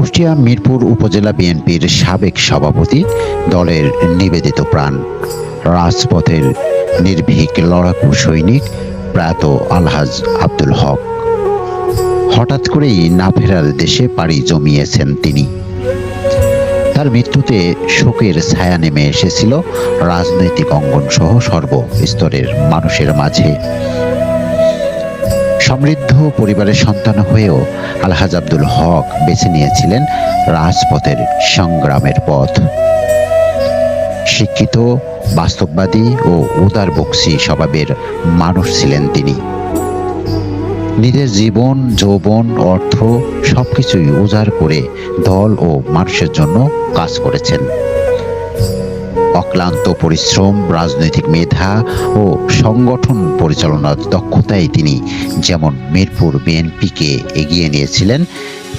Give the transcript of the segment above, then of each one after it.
কুষ্টিয়া মিরপুর উপজেলা বিএনপির সাবেক সভাপতি দলের নিবেদিত প্রাণ। রাজপথের নির্ভীক লড়াকু সৈনিক প্রয়াত আলহাজ আব্দুল হক। হঠাৎ করেই না ফেরার দেশে পাড়ি জমিয়েছেন তিনি। তার মৃত্যুতে শোকের ছায়া নেমে এসেছিল রাজনৈতিক অঙ্গন সহ সর্বস্তরের মানুষের মাঝে। সমৃদ্ধ পরিবারের সন্তান হয়েও আলহাজ আব্দুল হক বেছে নিয়েছিলেন রাজপথের সংগ্রামের পথ। শিক্ষিত, বাস্তববাদী ও উদারবক্সী স্বভাবের মানুষ ছিলেন তিনি। নিজের জীবন, যৌবন, অর্থ সবকিছুই উজাড় করে দল ও মানুষের জন্য কাজ করেছেন। অক্লান্ত পরিশ্রম, রাজনৈতিক মেধা ও সংগঠন পরিচালনার দক্ষতায় তিনি যেমন মিরপুর বিএনপিকে এগিয়ে নিয়েছিলেন,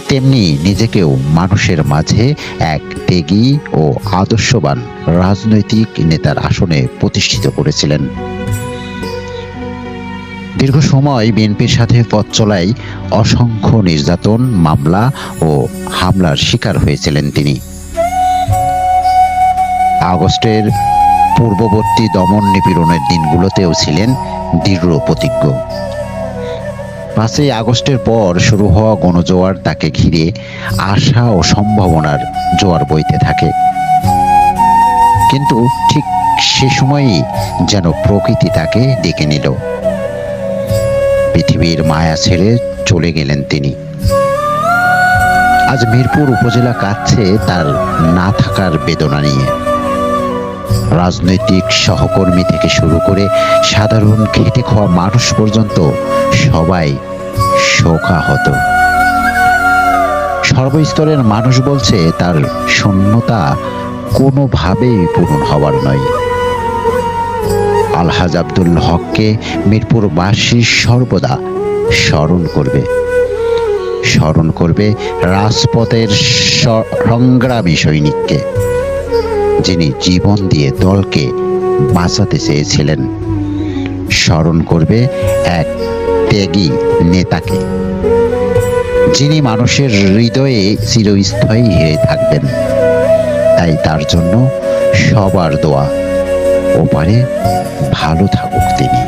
তেমনি নিজেকেও মানুষের মাঝে এক ত্যাগী ও আদর্শবান রাজনৈতিক নেতার আসনে প্রতিষ্ঠিত করেছিলেন। দীর্ঘ সময় বিএনপির সাথে পথ চলায় অসংখ্য নির্যাতন, মামলা ও হামলার শিকার হয়েছিলেন তিনি। আগস্টের পূর্ববর্তী দমন নিপীড়নের দিনগুলোতেও ছিলেন দৃঢ় প্রতিজ্ঞ। পাঁচই আগস্টের পর শুরু হওয়া গণজোয়ার তাকে ঘিরে আশা ও সম্ভাবনার জোয়ার বইতে থাকে। কিন্তু ঠিক সে সময়ই যেন প্রকৃতি তাকে ডেকে নিল। পৃথিবীর মায়া ছেড়ে চলে গেলেন তিনি। আজ মিরপুর উপজেলা কাচ্ছে তার না থাকার বেদনা নিয়ে। রাজনৈতিক সহকর্মী থেকে শুরু করে সাধারণ খেটে খাওয়া মানুষ পর্যন্ত সবাই শোকাহত। সর্বস্তরের মানুষ বলছে তার শূন্যতা কোনোভাবেই পূরণ হবার নয়। আলহাজ আব্দুল হককে মিরপুরবাসী সর্বদা স্মরণ করবে। স্মরণ করবে রাজপথের সংগ্রামী সৈনিককে। যিনি জীবন দিয়ে দলকে বাঁচাতে চেয়েছিলেন, স্মরণ করবে এক ত্যাগী নেতাকে, যিনি মানুষের হৃদয়ে চিরস্থায়ী হয়ে থাকবেন। তাই তার জন্য সবার দোয়া। ওপারে ভালো থাকুক তিনি।